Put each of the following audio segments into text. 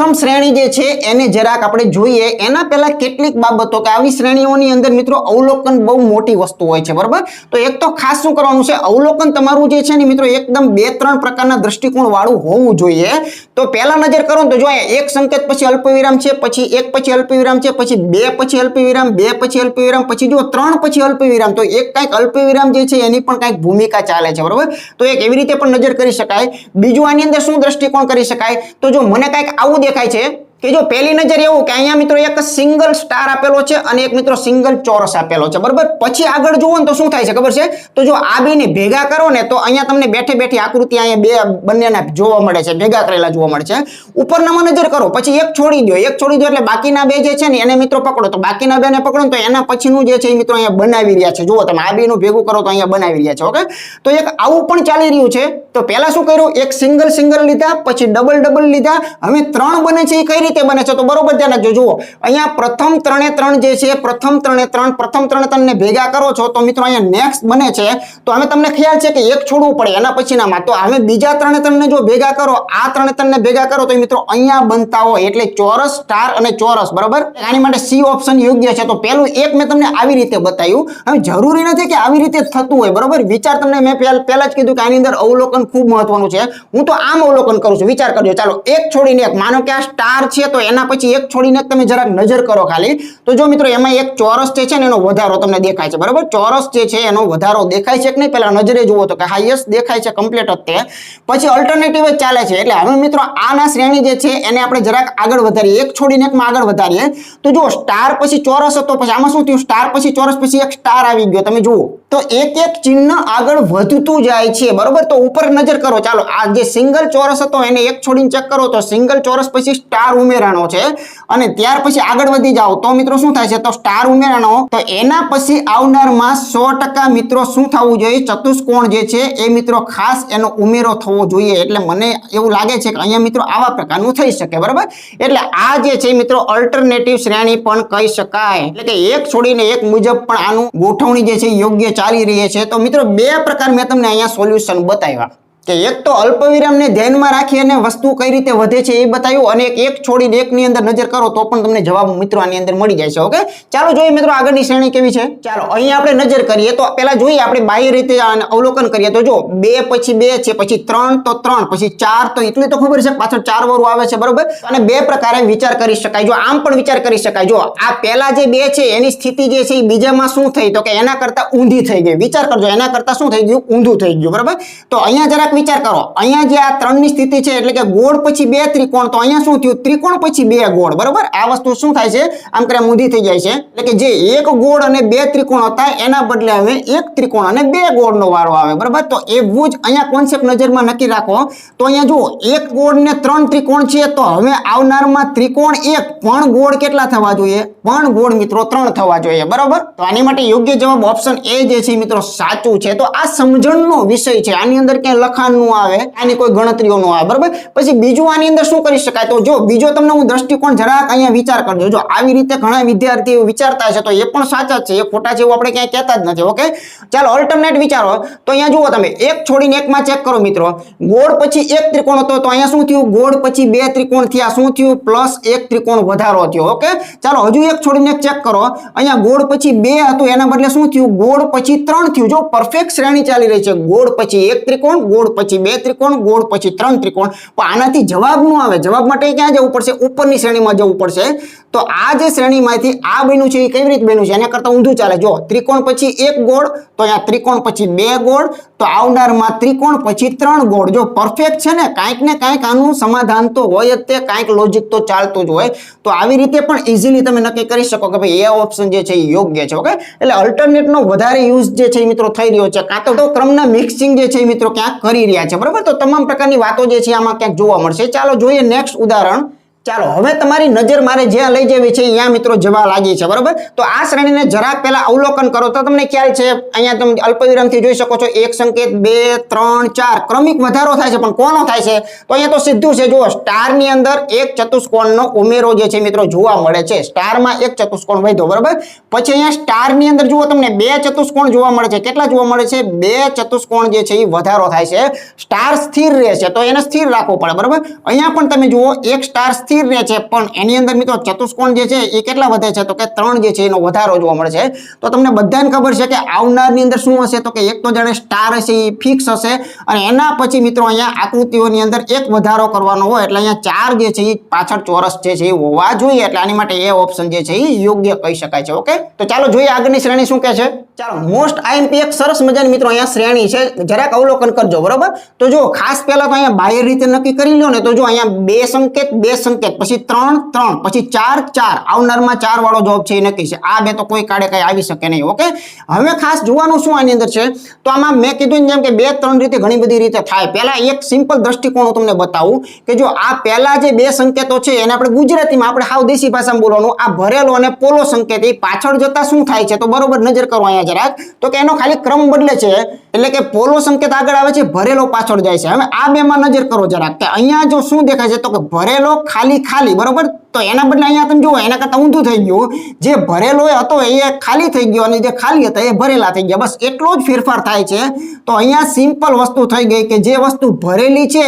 પ્રથમ શ્રેણી જે છે, એને જરાક આપણે જોઈએ. એના પહેલા કેટલીક બાબતો કે આવી શ્રેણીઓની અંદર મિત્રો અવલોકન બહુ મોટી વસ્તુ હોય છે, બરાબર? તો એક તો ખાસ શું કરવાનું છે? અવલોકન તમારું જે છે ને મિત્રો એકદમ બે ત્રણ પ્રકારના દ્રષ્ટિકોણ વાળું હોવું જોઈએ. તો પહેલા નજર કરો તો જો એક સંકેત પછી અલ્પવિરામ છે, પછી એક પછી અલ્પવિરામ છે, પછી બે પછી અલ્પવિરામ, બે પછી અલ્પવિરામ, પછી જો ત્રણ પછી અલ્પવિરામ, તો એક કાંઈક અલ્પવિરામ જે છે એની પણ કાંઈક ભૂમિકા ચાલે છે, બરાબર? તો એક એવી રીતે પણ નજર કરી શકાય. બીજું આની અંદર શું દ્રષ્ટિકોણ કરી શકાય? તો જો મને કાંઈક આવું દેખાય છે? કે જો પહેલી નજર એવું કે અહીંયા મિત્રો એક સિંગલ સ્ટાર આપેલો છે અને એક મિત્રો સિંગલ ચોરસ આપેલો છે, બરાબર? પછી આગળ જુઓ ને તો શું થાય છે, ખબર છે? તો જો આ બેને ભેગા કરો ને તો અહીંયા તમને બેઠે બેઠી આકૃતિ અહીંયા બે બંનેના જોવા મળે છે, ભેગા કરેલા જોવા મળે છે. ઉપરનામાં નજર કરો, પછી એક છોડી દો, એક છોડી દો એટલે બાકીના બે જે છે ને એને મિત્રો પકડો, તો બાકીના બેને પકડો તો એના પછીનું જે છે એ મિત્રો અહીંયા બનાવી રહ્યા છે. જુઓ તમે આ બેનું ભેગું કરો તો અહીંયા બનાવી રહ્યા છે, ઓકે? તો એક આવું પણ ચાલી રહ્યું છે. તો પહેલાં શું કર્યું? એક સિંગલ સિંગલ લીધા, પછી ડબલ ડબલ લીધા. હવે ત્રણ બને છે એ કઈ રીતે બને છે. તો બરોબર ધ્યાન રાખજો. જુઓ, અહીંયા પ્રથમ ત્રણે ત્રણ જે છે, પ્રથમ ત્રણે ત્રણ, પ્રથમ ત્રણે ત્રણને ભેગા કરો છો, તો મિત્રો અહીંયા નેક્સ્ટ બને છે. તો હવે તમને ખ્યાલ છે કે એક છોડવું પડે એના પછીનામાં. તો હવે બીજા ત્રણે ત્રણને જો ભેગા કરો, આ ત્રણે ત્રણને ભેગા કરો, તો મિત્રો અહીંયા બનતા હોય. એટલે ચોરસ, સ્ટાર અને ચોરસ, બરાબર? આની માટે સી ઓપ્શન યોગ્ય છે. તો પહેલું એક મેં તમને આવી રીતે બતાવ્યું. હવે જરૂરી નથી કે આવી રીતે થતું હોય, બરાબર? વિચાર તમને મેં પહેલ- જ કીધું કે આની અંદર અવલોકન ખૂબ મહત્વનું છે. હું તો આમ અવલોકન કરું છું. વિચાર કરજો. ચાલો, એક છોડીને એક. માનો કે આ સ્ટાર છે તો એના પછી એક છોડીને તમે જરાક નજર કરો ખાલી. તો જો મિત્રો, એમાં એક ચોરસ જે છે ને, એનો વધારો તમને દેખાય છે. બરાબર? ચોરસ જે છે, એનો વધારો દેખાય છે કે નહીં? પહેલાં નજરે જુઓ તો કે હાઈએસ્ટ દેખાય છે કમ્પ્લીટ જ તે. પછી અલ્ટરનેટિવ જ ચાલે છે. એટલે હવે મિત્રો, આના શ્રેણી જે છે, એને આપણે જરાક આગળ વધારીએ. એક છોડીને એકમાં આગળ વધારીએ. તો જો સ્ટાર પછી ચોરસ હતો, પછી આમાં શું થયું? સ્ટાર પછી ચોરસ પછી એક સ્ટાર આવી ગયો. તમે જુઓ. તો એક એક ચિહ્ન આગળ વધતું જાય છે. બરોબર? તો ઉપર નજર કરો. ચાલો, આ જે સિંગલ ચોરસ હતો, એને એક છોડીને ચેક કરો. તો સિંગલ ચોરસ પછી સ્ટાર ઉમેરાનો છે. અને ત્યાર પછી આગળ વધી જાઓ. તો મિત્રો શું થાય છે? તો સ્ટાર ઉમેરાનો તો એના પછી આવનારમાં સો મિત્રો શું થવું જોઈએ? ચતુષ્કોણ જે છે, એ મિત્રો ખાસ એનો ઉમેરો થવો જોઈએ. એટલે મને એવું લાગે છે કે અહીંયા મિત્રો આવા પ્રકારનું થઈ શકે. બરાબર? એટલે આ જે છે મિત્રો અલ્ટરનેટિવ શ્રેણી પણ કહી શકાય. એટલે કે એક છોડીને એક મુજબ પણ આનું ગોઠવણી જે છે યોગ્ય ચાલી રહી છે. તો મિત્રો બે પ્રકાર મેં તમને અહીંયા સોલ્યુશન બતાવ્યા. કે એક તો અલ્પવિરામને ધ્યાનમાં રાખી અને વસ્તુ કઈ રીતે વધે છે એ બતાવ્યું અને એક એક છોડીને એકની અંદર નજર કરો તો પણ તમને જવાબ મિત્રો આની અંદર મળી જાય છે ઓકે ચાલો જોઈએ મિત્રો આગળની શ્રેણી કેવી છે. ચાલો, અહીં આપણે નજર કરીએ તો પહેલા જોઈએ આપણે બાહ્ય રીતે અવલોકન કરીએ તો જો બે પછી બે છે, પછી ત્રણ તો ત્રણ, પછી ચાર તો એટલી તો ખબર છે પાછળ ચાર વાળું આવે છે, બરોબર? અને બે પ્રકારે વિચાર કરી શકાય. જો આમ પણ વિચાર કરી શકાય. જો આ પહેલા જે બે છે એની સ્થિતિ જે છે એ બીજામાં શું થઈ તો કે એના કરતા ઊંધી થઈ ગઈ. વિચાર કરજો, એના કરતા શું થઈ ગયું? ઊંધું થઈ ગયું, બરાબર? તો અહીંયા જરાક વિચાર કરો. અહીંયા જે આ ત્રણની સ્થિતિ છે, એટલે કે ગોળ પછી બે ત્રિકોણ, તો અહીંયા શું થયું? ત્રિકોણ પછી બે ગોળ, બરાબર? આ વસ્તુ શું થાય છે? આમ કરે મૂંધી થઈ જાય છે. એટલે કે જે એક ગોળ અને બે ત્રિકોણ હતા, એના બદલે હવે એક ત્રિકોણ અને બે ગોળનો વારો આવે, બરાબર? તો એવું જ અહીંયા કોન્સેપ્ટ નજરમાં નક્કી રાખો. તો અહીંયા જુઓ, એક ગોળ ને ત્રણ ત્રિકોણ છે, તો હવે આવનારમાં ત્રિકોણ એક, પણ ગોળ કેટલા થવા જોઈએ? પણ ગોળ મિત્રો ત્રણ થવા જોઈએ, બરાબર? તો આની માટે યોગ્ય જવાબ ઓપ્શન એ જે છે મિત્રો સાચું છે. તો આ સમજણનો વિષય છે. આની અંદર ક્યાંય લખાણનું આવે, આની કોઈ ગણતરીઓનું આવે, બરાબર? પછી બીજું આની અંદર શું કરી શકાય? તો જો, બીજો તમને હું દ્રષ્ટિકોણ જરાક અહીંયા વિચાર કરજો જો, આવી રીતે ઘણા વિદ્યાર્થીઓ વિચારતા છે તો એ પણ સાચા છે. એ ખોટા છે એવું આપણે ક્યાંય કહેતા જ નથી, ઓકે? ચાલો ઓલ્ટરનેટ વિચારો. તો અહીંયા જુઓ તમે, એક છોડીને એકમાં ચેક કરો મિત્રો. ગોળ પછી એક ત્રિકોણ હતો, તો અહીંયા શું થયું? ગોળ પછી બે ત્રિકોણ થયા. શું થયું? પ્લસ એક ત્રિકોણ વધારો થયો, ઓકે? ચાલો, હજુ એક છોડીને ચેક કરો. અહીંયા ગોળ પછી બે હતું, એના બદલે શું થયું? ગોળ પછી ત્રણ થયું. જો પરફેક્ટ શ્રેણી ચાલી રહી છે. ગોળ પછી એક ત્રિકોણ, ગોળ પછી બે ત્રિકોણ, ગોળ પછી ત્રણ ત્રિકોણ. આનાથી જવાબ ન આવે. જવાબ માટે ક્યાં જવું પડશે? ઉપરની શ્રેણીમાં જવું પડશે. તો આ જે શ્રેણીમાંથી આ બન્યું છે એ કેવી રીતે બન્યું છે? એના કરતાં ઊંધું ચાલે. જો, ત્રિકોણ પછી એક ગોળ, તો અહીંયા ત્રિકોણ પછી બે ગોળ, તો આવનારમાં ત્રિકોણ પછી ત્રણ ગોળ. જો પરફેક્ટ છે ને, કાંઈક ને કાંઈક આનું સમાધાન તો હોય જ તે, કાંઈક લોજિક તો ચાલતું જ હોય. તો આવી રીતે પણ ઇઝીલી તમે નક્કી કરી શકો કે ભાઈ એ ઓપ્શન જે છે એ યોગ્ય છે ઓકે એટલે અલ્ટરનેટનો વધારે યુઝ જે છે મિત્રો થઈ રહ્યો છે. કાં તો ક્રમના મિક્સિંગ જે છે મિત્રો ક્યાંક કરી રહ્યા છે. બરાબર? તો તમામ પ્રકારની વાતો જે છે આમાં ક્યાંક જોવા મળશે. ચાલો જોઈએ નેક્સ્ટ ઉદાહરણ. ચાલો, હવે તમારી નજર મારે જ્યાં લઈ જવી છે અહીંયા મિત્રો જવા લાગી છે, બરોબર? તો આ શ્રેણીને જરાક પહેલા અવલોકન કરો, તો તમને ખ્યાલ છે, અહીંયા તમે અલ્પવિરામથી જોઈ શકો છો, એક સંકેત, બે, ત્રણ, ચાર, ક્રમિક વધારો થાય છે, પણ કોનો થાય છે? તો અહીંયા તો સીધું છે, જુઓ, સ્ટારની અંદર એક ચતુષ્કોણનો ઉમેરો જે છે, મિત્રો, જોવા મળે છે. સ્ટારમાં એક ચતુષ્કોણ વધ્યો, બરોબર? પછી અહીંયા સ્ટારની અંદર જુઓ, તમને બે ચતુષ્કોણ જોવા મળે છે. કેટલા જોવા મળે છે? બે ચતુષ્કોણ જે છે, એ વધારો થાય છે. સ્ટાર સ્થિર રહે છે તો એને સ્થિર રાખવો પડે, બરોબર? અહીંયા પણ તમે જુઓ, એક સ્ટાર સ્થિર રહે છે. પણ એની અંદર મિત્રો ચતુષ્કોણ જે છે એ કેટલા વધે છે? તો કે ત્રણ જે છે એનો વધારો જોવા મળે છે. તો તમને બધાને ખબર છે કે આવનારની અંદર શું હશે? તો કે એક તો જાણે સ્ટાર હશે એ ફિક્સ હશે અને એના પછી મિત્રો અહીંયા આકૃતિઓની અંદર એક વધારો કરવાનો હોય એટલે અહીંયા ચાર જે છે એ પાછળ ચોરસ જે છે એ હોવા જોઈએ. એટલે આની માટે એ ઓપ્શન જે છે એ યોગ્ય કહી શકાય છે. ઓકે તો ચાલો જોઈએ આગળની શ્રેણી શું કહે છે? ચાલો મોસ્ટ આઈએમપી એક સરસ મજાની મિત્રો અહીંયા શ્રેણી છે. જરાક અવલોકન કરજો, બરોબર? તો જો ખાસ પહેલા તો અહીંયા બાહ્ય રીતે નક્કી કરી લો ને, તો જો અહીંયા બે સંકેત બે સંકેત, પછી ત્રણ ત્રણ, પછી ચાર ચાર. આવનારમાં ચાર વાળો જવાબ છે એ નક્કી છે. આ બે તો કોઈ કાળે કઈ આવી શકે નહીં, ઓકે? હવે ખાસ જોવાનું શું આની અંદર છે? તો આમાં મેં કીધું જેમ કે બે, ત્રણ રીતે ઘણી બધી રીતે થાય. પહેલા એક સિમ્પલ દ્રષ્ટિકોણ હું તમને બતાવું કે જો આ પહેલા જે બે સંકેતો છે, એને આપણે ગુજરાતીમાં આપણે હાવ દેશી ભાષામાં બોલવાનું, આ ભરેલો અને પોલો સંકેત, એ પાછળ જતા શું થાય છે? તો બરોબર નજર કરો અહીંયા જરાક તો કે એનો ખાલી ક્રમ બદલે છે. એટલે કે પોલો સંકેત આગળ આવે છે, ભરેલો પાછળ જાય છે. હવે આ બેમાં નજર કરો જરાક. કે અહીંયા જો શું દેખાય છે, તો કે ભરેલો ખાલી ખાલી, બરોબર? તો એના બદલે અહીંયા તમે જુઓ, એના કરતાં ઊંધું થઈ ગયું. જે ભરેલો હતો, એ ખાલી થઈ ગયો અને જે ખાલી હતા, એ ભરેલા થઈ ગયા. બસ એટલો જ ફેરફાર થાય છે. તો અહીંયા સિમ્પલ વસ્તુ થઈ ગઈ કે જે વસ્તુ ભરેલી છે,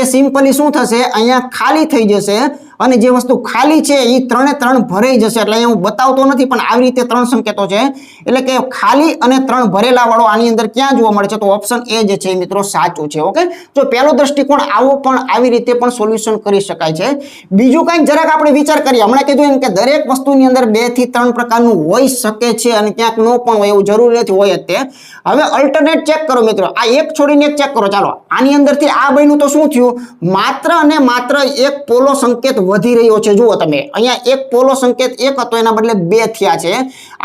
એ સિમ્પલી શું થશે? અહીંયા ખાલી થઈ જશે. અને જે વસ્તુ ખાલી છે એ ત્રણે ત્રણ ભરાઈ જશે. એટલે હું બતાવતો નથી, પણ આવી રીતે ત્રણ સંકેતો છે? એટલે કે ખાલી અને ત્રણ ભરેલા વાળો આની અંદર ક્યાં જોવા મળે છે? તો ઓપ્શન એ જે છે મિત્રો સાચું છે ઓકે જો પહેલો દ્રષ્ટિકોણ આવો પણ આવી રીતે પણ સોલ્યુશન કરી શકાય છે. બીજું કંઈક જરાક આપણે વિચાર કરીએ. હમણાં કીધું એમ કે દરેક વસ્તુની અંદર બેથી ત્રણ પ્રકારનું હોઈ શકે છે અને ક્યાંક ન પણ હોય, એવું જરૂરી નથી, હોય તે. હવે અલ્ટરનેટ ચેક કરો મિત્રો. આ એક છોડીને એક ચેક કરો. ચાલો. આની અંદરથી આ બન્યું તો શું થયું? માત્ર અને માત્ર એક પોલો સંકેત વધી રહ્યો છે. જુઓ તમે, અહીંયા એક પોલો સંકેત એક હતો, એના બદલે બે થયા છે.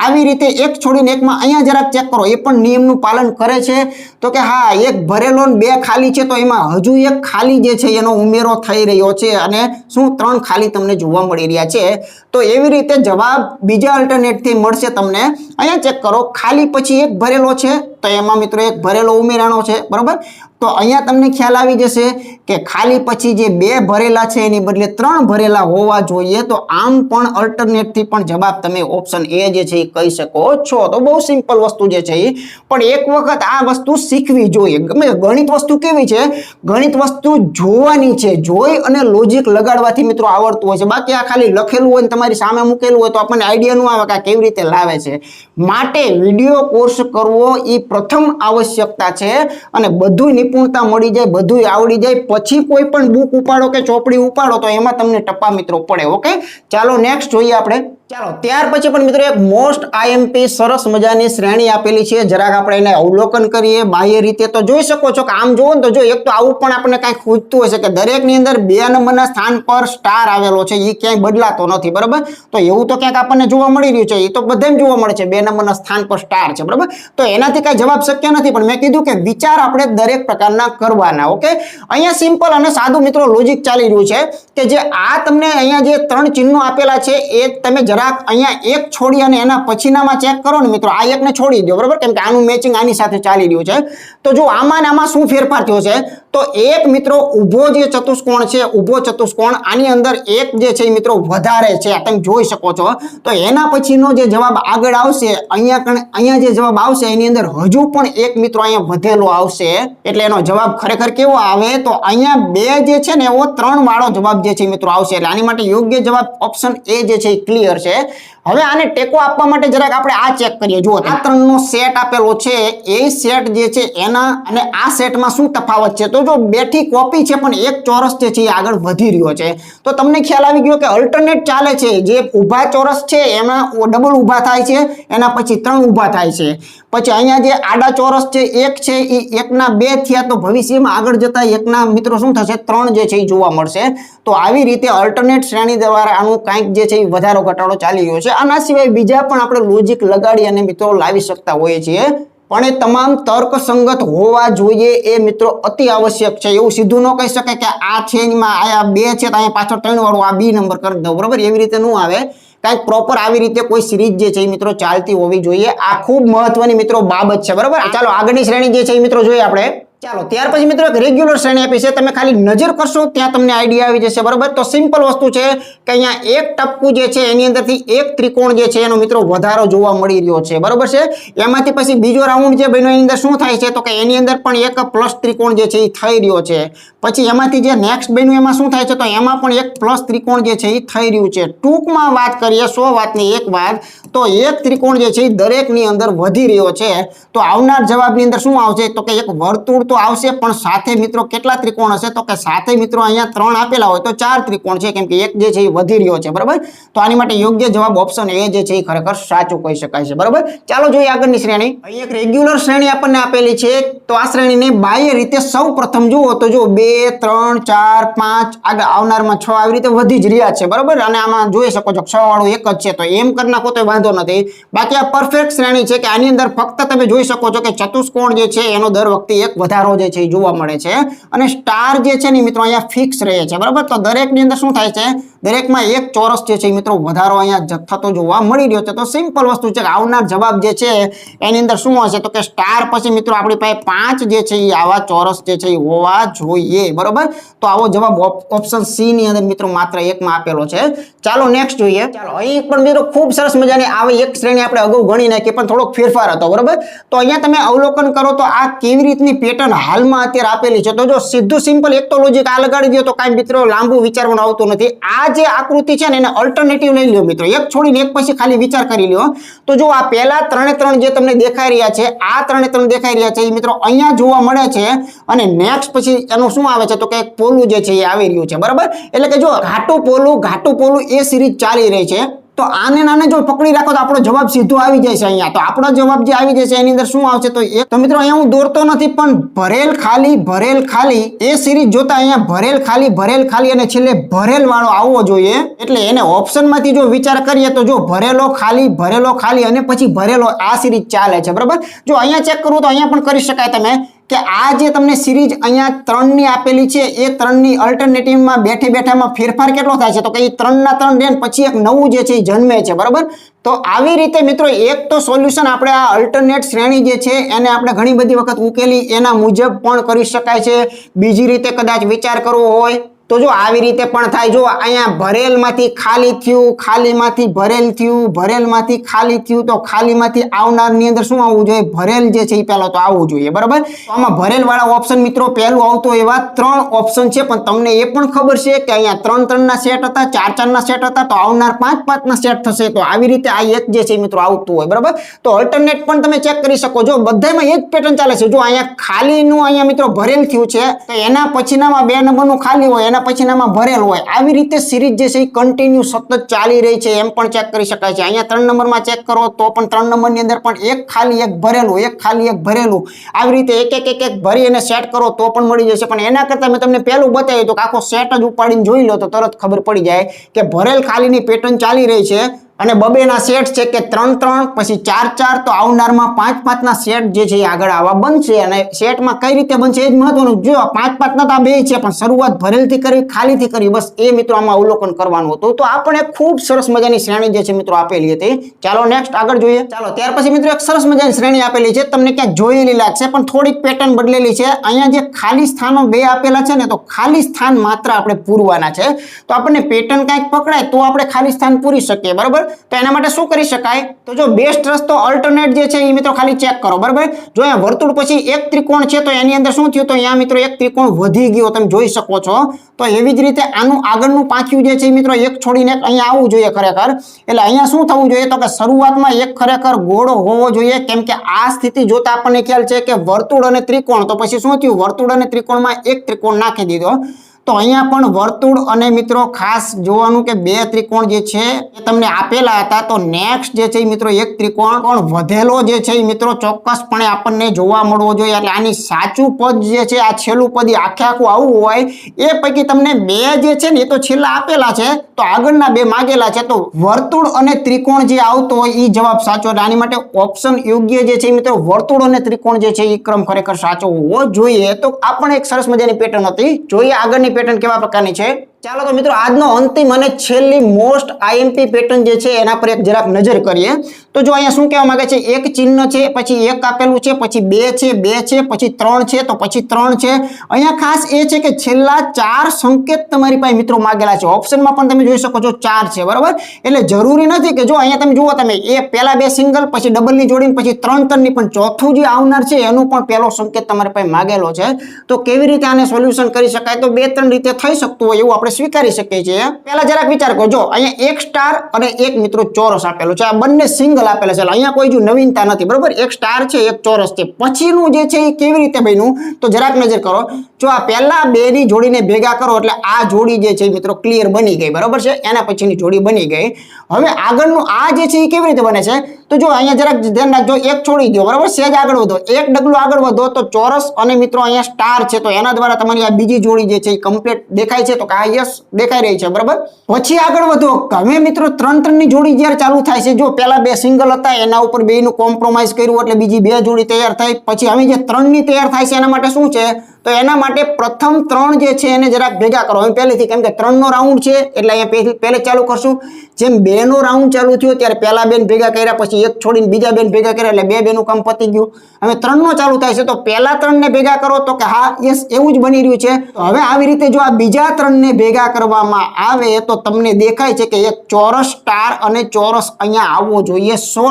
આવી રીતે એક છોડીને એકમાં અહીંયા જરાક ચેક કરો, એ પણ નિયમનું પાલન કરે છે. તો કે હા, એક ભરેલો બે ખાલી છે, તો એમાં હજુ એક ખાલી જે છે, એનો ઉમેરો થઈ રહ્યો છે. અને શું, ત્રણ ખાલી તમને જોવા મળી રહ્યા છે. તો એવી રીતે જવાબ બીજા અલ્ટરનેટથી મળશે તમને. અહીંયા ચેક કરો, ખાલી પછી એક ભરેલો છે તો એમાં મિત્રો એક ભરેલો ઉમેરાણો છે, બરોબર? તો અહીંયા તમને ખ્યાલ આવી જશે કે ખાલી પછી જે બે ભરેલા છે એની બદલે ત્રણ ભરેલા હોવા જોઈએ, તો આમ પણ અલ્ટરનેટથી પણ જવાબ તમે ઓપ્શન એ જે છે એ કહી શકો છો. તો બહુ સિમ્પલ વસ્તુ જે છે એ. પણ એક વખત આ વસ્તુ શીખવી જોઈએ. ગમે ગણિત વસ્તુ કેવી છે? ગણિત વસ્તુ જોવાની છે. જોઈ અને લોજિક લગાડવાથી મિત્રો આવડતું હોય છે. બાકી આ ખાલી લખેલું હોય ને તમારી સામે મૂકેલું હોય તો આપણને આઈડિયા ન આવે કે કેવી રીતે લાવે છે. માટે વીડિયો કોર્સ કરવો એ પ્રથમ આવશ્યકતા છે અને બધું નિપુણતા મળી જાય બધું આવડી જાય. પછી કોઈ પણ બુક ઉપાડો કે ચોપડી ઉપાડો તો એમાં તમને ટપ્પા મિત્રો પડે ઓકે ચાલો નેક્સ્ટ જોઈએ આપણે. ચાલો, ત્યાર પછી પણ મિત્રો એક મોસ્ટ આઈએમપી સરસ મજાની શ્રેણી આપેલી છે. જરાક આપણે એને અવલોકન કરીએ. બાહ્ય રીતે તો જોઈ શકો છો કે આમ જોવો ને તો જો, એક તો આવું પણ આપણને કાંઈ ખૂજતું હશે કે દરેકની અંદર બે નંબરના સ્થાન પર સ્ટાર આવેલો છે. એ ક્યાંય બદલાતો નથી, બરાબર? તો એવું તો ક્યાંક આપણને જોવા મળી રહ્યું છે. એ તો બધે જોવા મળે છે. બે નંબરના સ્થાન પર સ્ટાર છે, બરાબર? તો એનાથી કાંઈ જવાબ શક્ય નથી, પણ મેં કીધું કે વિચાર આપણે દરેક પ્રકારના કરવાના, ઓકે? અહીંયા સિમ્પલ અને સાદું મિત્રો લોજિક ચાલી રહ્યું છે કે જે આ તમને અહીંયા જે ત્રણ ચિહ્નો આપેલા છે, એ તમે જરાક અહીંયા એક છોડી અને એના પછીનામાં ચેક કરો ને મિત્રો, આ એકને છોડી દો બરાબર? કેમ કે આનું મેચિંગ આની સાથે ચાલી રહ્યું છે. તો જો આમાં ને આમાં શું ફેરફાર થયો છે? તો એક મિત્રો ઊભો જે ચતુષ્કોણ છે, ઊભો ચતુષ્કોણ, આની અંદર એક જે છે મિત્રો વધારે છે તમે જોઈ શકો છો. તો એના પછીનો જે જવાબ આગળ આવશે, અહીંયા કણ, અહીંયા જે જવાબ આવશે, એની અંદર હજુ પણ એક મિત્રો અહીંયા વધેલો આવશે. એટલે એનો જવાબ ખરેખર કેવો આવે? તો અહીંયા બે જે છે ને, એવો ત્રણ વાળો જવાબ જે છે મિત્રો આવશે. એટલે આની માટે યોગ્ય જવાબ ઓપ્શન એ જે છે એ ક્લિયર છે. હવે આને ટેકો આપવા માટે જરાક આપણે આ ચેક કરીએ. જુઓ, આ ત્રણનો સેટ આપેલો છે. એ સેટ જે છે, એના અને આ સેટમાં શું તફાવત છે? તો જો બેઠી કોપી છે, પણ એક ચોરસ જે છે, એ આગળ વધી રહ્યો છે. તો તમને ખ્યાલ આવી ગયો કે અલ્ટરનેટ ચાલે છે. જે ઊભા ચોરસ છે, એમાં ડબલ ઊભા થાય છે, એના પછી ત્રણ ઊભા થાય છે. પછી અહીંયા જે આડા ચોરસ છે, એક છે, એ એકના બે થયા, તો ભવિષ્યમાં આગળ જતા એકના મિત્રો શું થશે? ત્રણ જે છે, એ જોવા મળશે. તો આવી રીતે અલ્ટરનેટ શ્રેણી દ્વારા આનું કાંઈક જે છે, એ વધારો ઘટાડો ચાલી રહ્યો છે. આના સિવાય બીજા પણ આપણે લોજિક લગાડી અને મિત્રો લાવી શકતા હોઈએ છીએ. પણ એ તમામ તર્કસંગત હોવા જોઈએ એ મિત્રો અતિ આવશ્યક છે. એવું સીધું ન કહી શકે કે આ છે એમાં આ બે છે તો અહીંયા પાછળ ત્રણ વાળું આ બી નંબર કરી દઉં. બરોબર? એવી રીતે ન આવે. કાંઈક પ્રોપર આવી રીતે કોઈ સિરીઝ જે છે એ મિત્રો ચાલતી હોવી જોઈએ. આ ખૂબ મહત્વની મિત્રો બાબત છે. બરાબર? ચાલો આગળની શ્રેણી જે છે એ મિત્રો જોઈએ આપણે. ચાલો, ત્યાર પછી મિત્રો એક રેગ્યુલર શ્રેણી આપી છે. તમે ખાલી નજર કરશો, ત્યાં તમને આઈડિયા આવી જશે. બરોબર? તો સિમ્પલ વસ્તુ છે કે અહીંયા એક ટપકું જે છે, એની અંદરથી એક ત્રિકોણ જે છે, એનો મિત્રો વધારો જોવા મળી રહ્યો છે. બરાબર છે? એમાંથી પછી બીજો રાઉન્ડ જે બન્યો, એની અંદર શું થાય છે? તો કે એની અંદર પણ એક પ્લસ ત્રિકોણ જે છે એ થઈ રહ્યો છે. પછી એમાંથી જે નેક્સ્ટ બન્યું, એમાં શું થાય છે? તો એમાં પણ એક પ્લસ ત્રિકોણ જે છે એ થઈ રહ્યું છે. ટૂંકમાં વાત કરીએ સો વાતની એક વાત, તો એક ત્રિકોણ જે છે એ દરેકની અંદર વધી રહ્યો છે. તો આવનાર જવાબની અંદર શું આવશે? તો કે એક વર્તુળ તો આવશે, પણ સાથે મિત્રો કેટલા ત્રિકોણ હશે? તો કે સાથે મિત્રો અહીંયા ત્રણ આપેલા હોય તો ચાર ત્રિકોણ છે, કેમ કે એક જે છે એ વધી રહ્યો છે, બરાબર? તો આની માટે યોગ્ય જવાબ ઓપ્શન એ જે છે એ ખરેખર સાચું કહી શકાય છે, બરાબર? ચાલો જોઈએ આગળની શ્રેણી. અહીં એક રેગ્યુલર શ્રેણી આપણને આપેલી છે. તો આ શ્રેણીને બાહ્ય રીતે સૌ પ્રથમ જુઓ તો જો બે, ત્રણ, ચાર, પાંચ, આગળ આવનારમાં છ આવી રીતે વધી જ રહ્યા છે, બરાબર? અને આમાં જોઈ શકો છો, છ વાળું એક જ છે, તો એમ કરી નાખો તો વાંધો નથી. બાકી આ પરફેક્ટ શ્રેણી છે કે આની અંદર ફક્ત તમે જોઈ શકો છો કે ચતુષ્કોણ જે છે એનો દર વખતે એક વધારો જે છે એ જોવા મળે છે. અને સ્ટાર જે છે ને મિત્રો અહીંયા ફિક્સ રહે છે. બરાબર? તો દરેકની અંદર શું થાય છે? દરેકમાં એક ચોરસ જે છે મિત્રો વધારો અહીંયા જથ્થતો થતો જોવા મળી રહ્યો છે. તો સિમ્પલ વસ્તુ છે આવનાર જવાબ જે છે એની અંદર શું હશે? તો કે સ્ટાર પછી મિત્રો આપણી પાસે પાંચ જે છે એ આવા ચોરસ જે છે એ હોવા જોઈએ. બરોબર? તો આવો જવાબ ઓપ્શન સી ની અંદર મિત્રો માત્ર એકમાં આપેલો છે. ચાલો નેક્સ્ટ જોઈએ. ચાલો, અહીં પણ મિત્રો ખૂબ સરસ મજાની આવી એક શ્રેણી આપણે અગાઉ ગણી નાખી, પણ થોડોક ફેરફાર હતો, બરોબર? તો અહીંયા તમે અવલોકન કરો તો આ કેવી રીતની પેટર્ન હાલમાં અત્યારે આપેલી છે? તો જો સીધું સિમ્પલ એક તો લોજિક આ લગાડી દો તો કાંઈ મિત્રો લાંબુ વિચારવાનું આવતું નથી. આ જે આકૃતિ છે ને એને અલ્ટરનેટિવ લઈ લ્યો મિત્રો. એક છોડીને એક પછી ખાલી વિચાર કરી લ્યો. તો જો આ પહેલા ત્રણે ત્રણ જે તમને દેખાઈ રહ્યા છે, આ ત્રણે ત્રણ દેખાઈ રહ્યા છે એ મિત્રો અહીંયા જોવા મળે છે અને નેક્સ્ટ પછી એનું શું આવે છે? તો કે પોલું જે છે એ આવી રહ્યું છે. બરાબર? એટલે કે જો ઘાટું પોલું ઘાટું પોલું એ સિરીઝ ચાલી રહી છે. તો આને નાને જો પકડી રાખો તો આપણો જવાબ સીધો આવી જશે અહીંયા. તો આપણો જવાબ જે આવી જશે એની અંદર શું આવશે? તો એક તો મિત્રો અહીંયા હું દોરતો નથી, પણ ભરેલ ખાલી ભરેલ ખાલી, એ સિરીઝ જોતા અહીંયા ભરેલ ખાલી ભરેલ ખાલી અને છેલ્લે ભરેલ વાળો આવવો જોઈએ. એટલે એને ઓપ્શનમાંથી જો વિચાર કરીએ તો જો ભરેલો ખાલી ભરેલો ખાલી અને પછી ભરેલો આ સિરીઝ ચાલે છે, બરાબર? જો અહીંયા ચેક કરવું તો અહીંયા પણ કરી શકાય તમે. કે આ જે તમને સિરીઝ અહીંયા ત્રણની આપેલી છે, એ ત્રણની અલ્ટરનેટિવમાં બેઠે બેઠામાં ફેરફાર કેટલો થાય છે? તો કે એ ત્રણના ત્રણ રેન પછી એક નવું જે છે એ જન્મે છે, બરાબર? તો આવી રીતે મિત્રો એક તો સોલ્યુશન આપણે આ અલ્ટરનેટ શ્રેણી જે છે, એને આપણે ઘણી બધી વખત ઉકેલી, એના મુજબ પણ કરી શકાય છે. બીજી રીતે કદાચ વિચાર કરવો હોય તો જો આવી રીતે પણ થાય, જો અહીંયા ભરેલમાંથી ખાલી થયું, ખાલીમાંથી ભરેલ થયું, ભરેલમાંથી ખાલી થયું, તો ખાલીમાંથી આવનારની અંદર શું આવવું જોઈએ? ભરેલ જે છે એ પહેલાં તો આવવું જોઈએ, બરાબર? આમાં ભરેલ વાળા ઓપ્શન મિત્રો, પહેલું આવતો એવા ત્રણ ઓપ્શન છે, પણ તમને એ પણ ખબર છે કે અહીંયા ત્રણ ત્રણના સેટ હતા, ચાર ચારના સેટ હતા, તો આવનાર પાંચ પાંચના સેટ થશે. તો આવી રીતે આ એક જે છે મિત્રો આવતું હોય, બરાબર? તો અલ્ટરનેટ પણ તમે ચેક કરી શકો. જો બધામાં એક પેટર્ન ચાલે છે, જો અહીંયા ખાલીનું અહીંયા મિત્રો ભરેલ થયું છે, તો એના પછીનામાં બે નંબરનું ખાલી હોય, એના પછીનામાં ભરેલ હોય. આવી રીતે સિરીઝ જે છે એ કન્ટિન્યુ સતત ચાલી રહી છે, એમ પણ ચેક કરી શકાય છે. અહીંયા ત્રણ નંબરમાં ચેક કરો તો પણ ત્રણ નંબરની અંદર પણ એક ખાલી એક ભરેલું, એક ખાલી એક ભરેલું. આવી રીતે એક એક એક એક ભરી અને સેટ કરો તો પણ મળી જશે. પણ એના કરતાં મેં તમને પહેલું બતાવ્યું તો આખો સેટ જ ઉપાડીને જોઈ લો તો તરત ખબર પડી જાય કે ભરેલ ખાલીની પેટર્ન ચાલી રહી છે. અને બબેના સેટ છે કે ત્રણ ત્રણ, પછી ચાર ચાર, તો આવનારમાં પાંચ પાંચના સેટ જે છે એ આગળ આવવા બનશે. અને સેટમાં કઈ રીતે બનશે એ જ મહત્વનું. જો પાંચ પાંચના તો આ બે છે, પણ શરૂઆત ભરેલથી કરી, ખાલીથી કરી, બસ એ મિત્રો આમાં અવલોકન કરવાનું હતું. તો આપણે ખૂબ સરસ મજાની શ્રેણી જે છે મિત્રો આપેલી હતી. ચાલો નેક્સ્ટ આગળ જોઈએ. ચાલો, ત્યાર પછી મિત્રો એક સરસ મજાની શ્રેણી આપેલી છે. તમને ક્યાંક જોયેલી લાગશે, પણ થોડીક પેટર્ન બદલેલી છે. અહીંયા જે ખાલી સ્થાનો બે આપેલા છે ને, તો ખાલી સ્થાન માત્ર આપણે પૂરવાના છે. તો આપણને પેટર્ન કાંઈક પકડાય, તો આપણે ખાલી સ્થાન પૂરી શકીએ, બરાબર? તો એના માટે શું કરી શકાય? તો જો બેસ્ટ રસ્તો અલ્ટરનેટ જે છે એ મિત્રો ખાલી ચેક કરો, બરાબર? જો અહીંયા વર્તુળ પછી એક ત્રિકોણ છે તો એની અંદર શું થયું? તો અહીંયા મિત્રો એક ત્રિકોણ વધી ગયો, તમે જોઈ શકો છો. તો એવી જ રીતે આનું આગળનું પાંખ્યું જે છે એ મિત્રો એક છોડીને અહીંયા આવવું જોઈએ ખરેખર. એટલે અહીંયા શું થવું જોઈએ? તો કે શરૂઆતમાં એક ખરેખર ગોળો હોવો જોઈએ. કેમ કે આ સ્થિતિ જોતા આપણને ખ્યાલ છે કે વર્તુળ અને ત્રિકોણ, તો પછી શું થયું? વર્તુળ અને ત્રિકોણમાં એક ત્રિકોણ નાખી દીધો. તો અહીંયા પણ વર્તુળ અને મિત્રો ખાસ જોવાનું કે બે ત્રિકોણ જે છે એ તમને આપેલા હતા. તો નેક્સ્ટ જે છે એ મિત્રો એક ત્રિકોણ પણ વધેલો જે છે એ મિત્રો ચોક્કસપણે આપણને જોવા મળવો જોઈએ. એટલે આની સાચું પદ જે છે, આ છેલ્લું પદ આખે આખું આવું હોય. એ પૈકી તમને બે જે છે ને એ તો છેલ્લા આપેલા છે. તો આગળના બે માગેલા છે. તો વર્તુળ અને ત્રિકોણ જે આવતો હોય એ જવાબ સાચો. આની માટે ઓપ્શન યોગ્ય જે છે મિત્રો વર્તુળ અને ત્રિકોણ જે છે એ ક્રમ ખરેખર સાચો હોવો જોઈએ. તો આ પણ એક સરસ મજાની પેટર્ન હતી. જોઈએ આગળની પેટર્ન કેવા પ્રકારની છે? ચાલો તો મિત્રો, આજનો અંતિમ અને છેલ્લી મોસ્ટ આઈએમપી પેટર્ન જે છે, એના પર એક જરાક નજર કરીએ. તો જો અહીંયા શું કહેવા માંગે છે? એક ચિહ્ન છે, પછી એક આપેલું છે, પછી બે છે બે છે, પછી ત્રણ છે, તો પછી ત્રણ છે. અહીંયા ખાસ એ છે કે છેલ્લા ચાર સંકેત તમારી પાસે મિત્રો માગેલા છે. ઓપ્શનમાં પણ તમે જોઈ શકો છો ચાર છે, બરાબર? એટલે જરૂરી નથી કે જો અહીંયા તમે જુઓ તમે, એ પહેલા બે સિંગલ, પછી ડબલની જોડીને, પછી ત્રણ ત્રણની, પણ ચોથું જે આવનાર છે, એનું પણ પહેલો સંકેત તમારી પાસે માગેલો છે. તો કેવી રીતે આને સોલ્યુશન કરી શકાય? તો બે ત્રણ રીતે થઈ શકતું હોય એવું આપણે સ્વીકારી શકીએ છીએ. પહેલા જરાક વિચાર કરો જો અહીંયા એક સ્ટાર અને એક મિત્રો ચોરસ આપેલો છે. આ બંને સિંગલ આપેલા છે. અહીંયા કોઈ જો નવીનતા નથી, બરોબર? એક સ્ટાર છે, એક ચોરસ છે. પછીનું જે છે એ કેવી રીતે બન્યું? તો જરાક નજર કરો. જો આ પહેલા બે ની જોડીને ભેગા કરો, એટલે આ જોડી જે છે મિત્રો ક્લિયર બની ગઈ, બરોબર છે? એના પછીની જોડી બની ગઈ. હવે આગળનું આ જે છે એ કેવી રીતે બને છે? તો જો અહીંયા જરાક ધ્યાન રાખજો, એક છોડી દો બરાબર? સેજ આગળ વધો. એક ડગલું આગળ વધો, તો ચોરસ અને મિત્રો અહીંયા સ્ટાર છે. તો એના દ્વારા તમારી આ બીજી જોડી જે છે એ કમ્પ્લીટ દેખાય છે. તો આ યસ દેખાઈ રહી છે, બરાબર? પછી આગળ વધો. હવે મિત્રો ત્રણ ત્રણની જોડી જ્યારે ચાલુ થાય છે, જો પહેલા બે સિંગલ હતા, એના ઉપર બે નું કોમ્પ્રોમાઇઝ કર્યું, એટલે બીજી બે જોડી તૈયાર થઈ. પછી હવે જે ત્રણની તૈયાર થાય છે, એના માટે શું છે? તો એના માટે પ્રથમ ત્રણ જે છે એને જરાક ભેગા કરો. હવે પહેલેથી, કેમ કે ત્રણનો રાઉન્ડ છે, એટલે અહીંયા પહેલી ચાલુ કરશું. જેમ બે નો રાઉન્ડ ચાલુ થયો, ત્યારે પહેલા બેન ભેગા કર્યા, પછી એક છોડીને બીજા બેન ભેગા કર્યા, એટલે બે બેનું કામ પતી ગયું. હવે ત્રણનો ચાલુ થાય છે, તો પહેલા ત્રણને ભેગા કરો, તો કે હા, યસ, એવું જ બની રહ્યું છે. તો હવે આવી રીતે જો આ બીજા ત્રણને ભેગા કરવામાં આવે, તો તમને દેખાય છે કે એક ચોરસ સ્ટાર અને ચોરસ અહીંયા આવવો જોઈએ સો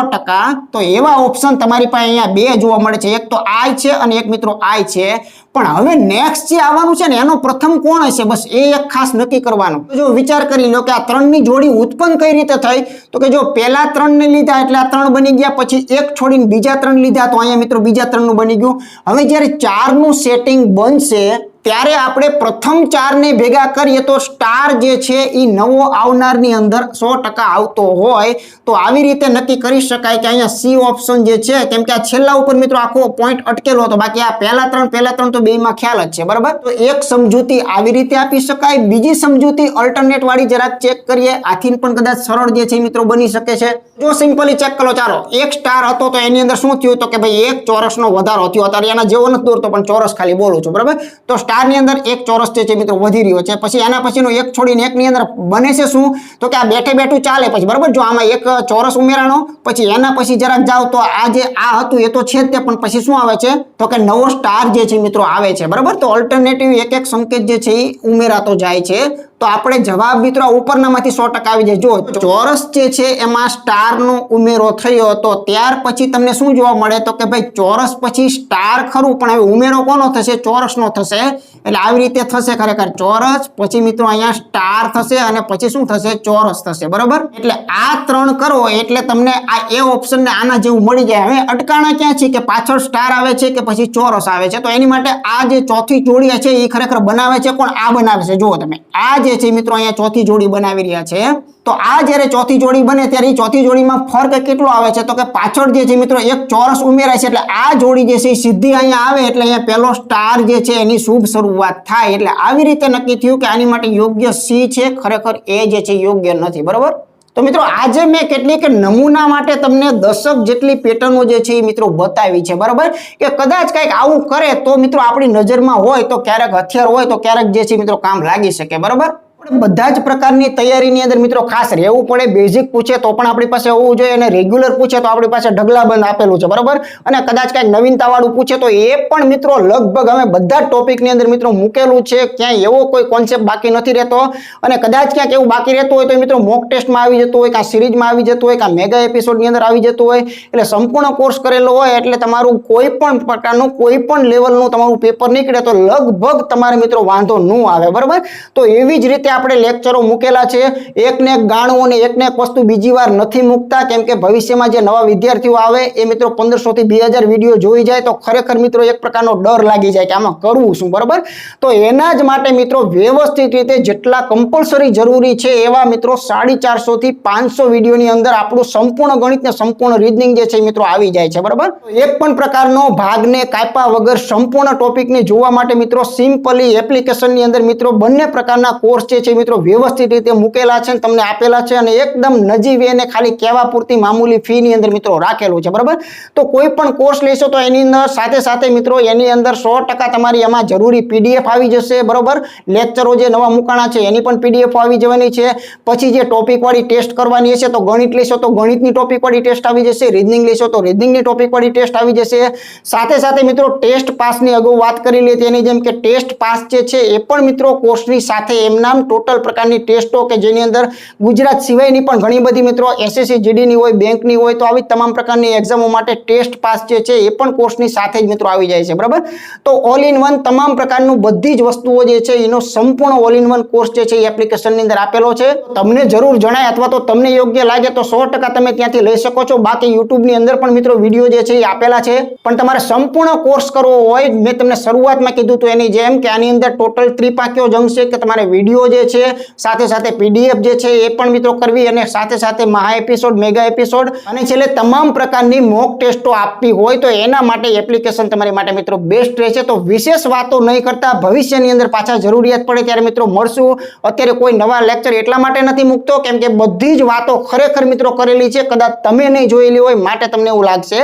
તો એવા ઓપ્શન તમારી પાસે અહીંયા બે જોવા મળે છે. એક તો આઈ છે અને એક મિત્રો આઈ છે. પણ હવે નેક્સ્ટ જે આવવાનું છે ને, એનો પ્રથમ કોણ હશે? બસ એ એક ખાસ નક્કી કરવાનો. જો વિચાર કરી લો કે આ ત્રણની જોડી ઉત્પન્ન કઈ રીતે થઈ? તો કે જો પહેલા ત્રણને લીધા એટલે આ ત્રણ બની ગયા, પછી એક છોડીને બીજા ત્રણ લીધા, તો અહીંયા મિત્રો બીજા ત્રણનું બની ગયું. હવે જ્યારે ચારનું સેટિંગ બનશે ત્યારે આપણે પ્રથમ ચારને ભેગા કરીએ તો સ્ટાર જે છે એ નવો આવનારની અંદર સો આવતો હોય. તો આવી રીતે નક્કી કરી શકાય કે અહીંયા સી ઓપ્શન જે છે, કેમ કે આ છેલ્લા ઉપર મિત્રો આખો પોઈન્ટ અટકેલો હતો. બાકી આ પહેલા ત્રણ પહેલા ત્રણ તો બેમાં ખ્યાલ જ છે, બરાબર? તો એક સમજૂતી આવી રીતે આપી શકાય. બીજી સમજૂતી અલ્ટરનેટ વાળી જરાક ચેક કરીએ. આથી પણ કદાચ સરળ જે છે મિત્રો બની શકે છે. જો સિમ્પલી ચેક કરો, ચાલો. એક સ્ટાર હતો તો એની અંદર શું થયું તો કે ભાઈ એક ચોરસનો વધારો થયો. અત્યારે એના જેવો નથી દોરતો, પણ ચોરસ ખાલી બોલું છું, બરાબર? તો સ્ટારની અંદર એક ચોરસ જે છે મિત્રો વધી રહ્યો છે. પછી એના પછીનો એક છોડીને એકની અંદર બને છે શું? તો કે આ બેઠે બેઠું ચાલે પછી, બરાબર? જો આમાં એક ચોરસ ઉમેરાનો પછી એના પછી જરાક જાઓ તો આ જે આ હતું એ તો છે તે, પણ પછી શું આવે છે? તો કે નવો સ્ટાર જે છે મિત્રો આવે છે. બરાબર? તો ઓલ્ટરનેટિવ એક એક સંકેત જે છે એ ઉમેરાતો જાય છે. તો આપણે જવાબ મિત્રો ઉપરનામાંથી સો ટકા આવી જાય. જો ચોરસ જે છે એમાં સ્ટારનો ઉમેરો થયો હતો ત્યાર પછી તમને શું જોવા મળે? તો કે ભાઈ ચોરસ પછી સ્ટાર ખરું, પણ હવે ઉમેરો કોનો થશે? ચોરસનો થશે. એટલે આવી રીતે થશે ખરેખર. ચોરસ પછી મિત્રો અહીંયા સ્ટાર થશે અને પછી શું થશે? ચોરસ થશે. બરોબર? એટલે આ ત્રણ કરો એટલે તમને આ એ ઓપ્શનને આના જેવું મળી જાય. હવે અટકાણા ક્યાં છે? કે પાછળ સ્ટાર આવે છે કે પછી ચોરસ આવે છે? તો એની માટે આ જે ચોથી જોડી છે એ ખરેખર બનાવે છે. કોણ? આ બનાવે છે. જુઓ તમે. આ જે છે મિત્રો અહીંયા ચોથી જોડી બનાવી રહ્યા છે. તો આ જ્યારે ચોથી જોડી બને ત્યારે ચોથી જોડીમાં ફર્ક કેટલો આવે છે? તો કે પાછળ જે છે મિત્રો એક ચોરસ ઉમેરાય છે, એટલે આ જોડી જે છે સીધી અહીંયા આવે, એટલે અહીંયા પહેલો સ્ટાર જે છે એની શુભ શરૂઆત થાય. એટલે આવી રીતે નક્કી થયું કે આની માટે યોગ્ય સી છે, ખરેખર એ જે છે યોગ્ય નથી. બરોબર? તો મિત્રો, આજે મેં કેટલીક નમૂના માટે તમને દશક જેટલી પેટર્નો જે છે એ મિત્રો બતાવી છે, બરાબર? કે કદાચ કંઈક આવું કરે તો મિત્રો આપણી નજરમાં હોય, તો ક્યારેક હથિયાર હોય, તો ક્યારેક જે છે મિત્રો કામ લાગી શકે, બરાબર? બધા જ પ્રકારની તૈયારીની અંદર મિત્રો ખાસ રહેવું પડે બેઝિક પૂછે તો પણ આપણી પાસે હોવું જોઈએ અને રેગ્યુલર પૂછે તો આપણી પાસે ઢગલાબંધ આપેલું છે, બરાબર? અને કદાચ કંઈક નવીનતાવાળું પૂછે તો એ પણ મિત્રો લગભગ અમે બધા ટોપિકની અંદર મિત્રો મૂકેલું છે, ક્યાંય એવો કોઈ કોન્સેપ્ટ બાકી નથી રહેતો. અને કદાચ ક્યાંક એવું બાકી રહેતું હોય તો મિત્રો મોક ટેસ્ટમાં આવી જતું હોય, કાં સિરીઝમાં આવી જતું હોય, કાં મેગા એપિસોડની અંદર આવી જતું હોય. એટલે સંપૂર્ણ કોર્સ કરેલો હોય એટલે તમારું કોઈ પણ પ્રકારનું, કોઈ પણ લેવલનું તમારું પેપર નીકળે તો લગભગ તમારે મિત્રો વાંધો ન આવે, બરાબર? તો એવી જ રીતે આપણે લેક્ચરો મૂકેલા છે. એકને એક ગાણું અને એકને એક વસ્તુ બીજી વાર નથી મૂકતા, કેમ કે ભવિષ્યમાં જે નવા વિદ્યાર્થીઓ આવે, એ મિત્રો પંદરસો થી બે હજાર વીડિયો જોઈ જાય તો ખરેખર મિત્રો એક પ્રકારનો ડર લાગી જાય કે આમાં કરવું શું, બરાબર? તો એના જ માટે મિત્રો વ્યવસ્થિત રીતે જેટલા કમ્પલસરી જરૂરી છે એવા મિત્રો સાડી ચારસોથી પાંચસો વિડીયોની અંદર આપણું સંપૂર્ણ ગણિત ને સંપૂર્ણ રીઝનિંગ જે છે મિત્રો આવી જાય છે, બરાબર? એક પણ પ્રકારનો ભાગને કાપ્યા વગર સંપૂર્ણ ટોપિકને જોવા માટે મિત્રો સિમ્પલી એપ્લિકેશનની અંદર મિત્રો બંને પ્રકારના કોર્સ છે મિત્રો, વ્યવસ્થિત રીતે મૂકેલા છે તમને આપેલા છે અને એકદમ નજીવી અને ખાલી કહેવા પૂરતી મામૂલી ફીની અંદર મિત્રો રાખેલું છે, બરાબર? તો કોઈ પણ કોર્સ લેશો તો એની અંદર સાથે સાથે મિત્રો એની અંદર સો તમારી એમાં જરૂરી પીડીએફ આવી જશે, બરોબર? લેક્ચરો જે નવા મુકાણા છે એની પણ પીડીએફ આવી જવાની છે. પછી જે ટોપિક વાળી ટેસ્ટ કરવાની હશે તો ગણિત લેશો તો ગણિતની ટોપિક વાળી ટેસ્ટ આવી જશે રીઝનિંગ લેશો તો રીઝનિંગની ટોપિક વાળી ટેસ્ટ આવી જશે. સાથે સાથે મિત્રો ટેસ્ટ પાસની અગાઉ વાત કરી લી તેની જેમ કે ટેસ્ટ પાસ જે છે એ પણ મિત્રો કોર્સની સાથે એમનામ ટોટલ પ્રકારની ટેસ્ટો કે જેની અંદર ગુજરાત સિવાયની પણ ઘણી બધી મિત્રો એસએસસી જીડીની હોય, બેંકની હોય, તો આવી તમામ પ્રકારની એક્ઝામો માટે ટેસ્ટ પાસ જે છે એ પણ કોર્સની સાથે જ મિત્રો આવી જાય છે, બરાબર? તો ઓલ ઇન વન તમામ પ્રકારનું બધી જ વસ્તુઓ જે છે એનો સંપૂર્ણ ઓલ ઇન વન કોર્સ જે છે એ એપ્લિકેશનની અંદર આપેલો છે. તમને જરૂર જણાય અથવા તો તમને યોગ્ય લાગે તો સો તમે ત્યાંથી લઈ શકો છો. બાકી યુટ્યુબની અંદર પણ મિત્રો વીડિયો જે છે એ આપેલા છે. પણ તમારે સંપૂર્ણ કોર્સ કરવો હોય, મેં તમને શરૂઆતમાં કીધું હતું એની જેમ કે આની અંદર ટોટલ ત્રિપાકીઓ જંગ છે કે તમારે વીડિયો જે છે, સાથે સાથે પીડીએફ જે છે, એ પણ મિત્રો કરવી અને સાથે સાથે મહા એપિસોડ મેગા એપિસોડ અને છેલ્લે તમામ પ્રકારની મોક ટેસ્ટો આપવી હોય તો એના માટે એપ્લિકેશન તમારી માટે મિત્રો બેસ્ટ રહેશે. તો વિશેષ વાતો નહીં કરતા, ભવિષ્યની અંદર પાછા જરૂરિયાત પડે ત્યારે મિત્રો મળશું. અત્યારે કોઈ નવા લેક્ચર એટલા માટે નથી મૂકતો, કેમ કે બધી જ વાતો ખરેખર મિત્રો કરેલી છે. કદાચ તમે નહીં જોયેલી હોય, માટે તમને એવું લાગશે.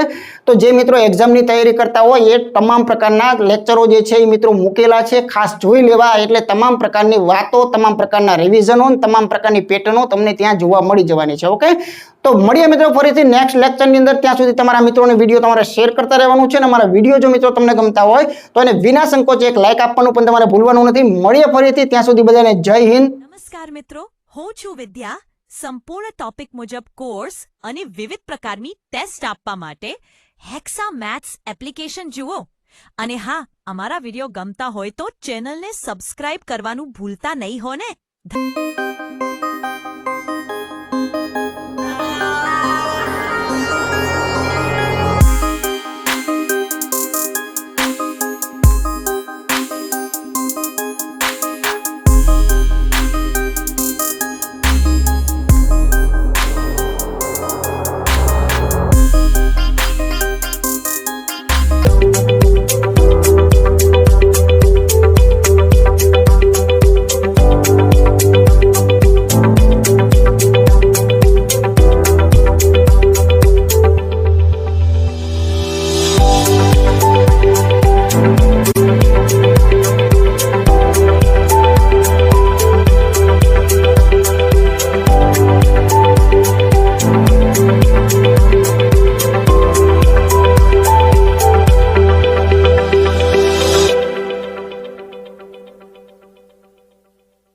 તો જે મિત્રો એક્ઝામની તૈયારી કરતા હોય એ તમામ પ્રકારના લેક્ચરો જે છે એ મિત્રો મૂકેલા છે. ખાસ જોઈ લેવા એટલે તમામ પ્રકારની વાતો, તમામ પ્રકારના રિવિઝનો તમામ પ્રકારની પેટર્નો તમને ત્યાં જોવા મળી જવાની છે ઓકે તો મળીએ મિત્રો ફરીથી નેક્સ્ટ લેક્ચરની અંદર. ત્યાં સુધી તમારા મિત્રોને વીડિયો તમારે શેર કરતા રહેવાનું છે અને અમારા વીડિયો જો મિત્રો તમને ગમતા હોય, તો એને વિના સંકોચ એક લાઇક આપવાનું પણ તમારે ભૂલવાનું નથી. મળીએ ફરીથી. ત્યાં સુધી બધાને જય હિન્દ. નમસ્કાર મિત્રો, હું છું વિદ્યા. સંપૂર્ણ ટોપિક મુજબ કોર્સ અને વિવિધ પ્રકારની ટેસ્ટ આપવા માટે હેક્સા મેથ્સ એપ્લિકેશન જુઓ. અને હા, અમારા વીડિયો ગમતા હોય તો ચેનલને સબસ્ક્રાઇબ કરવાનું ભૂલતા નહીં હો ને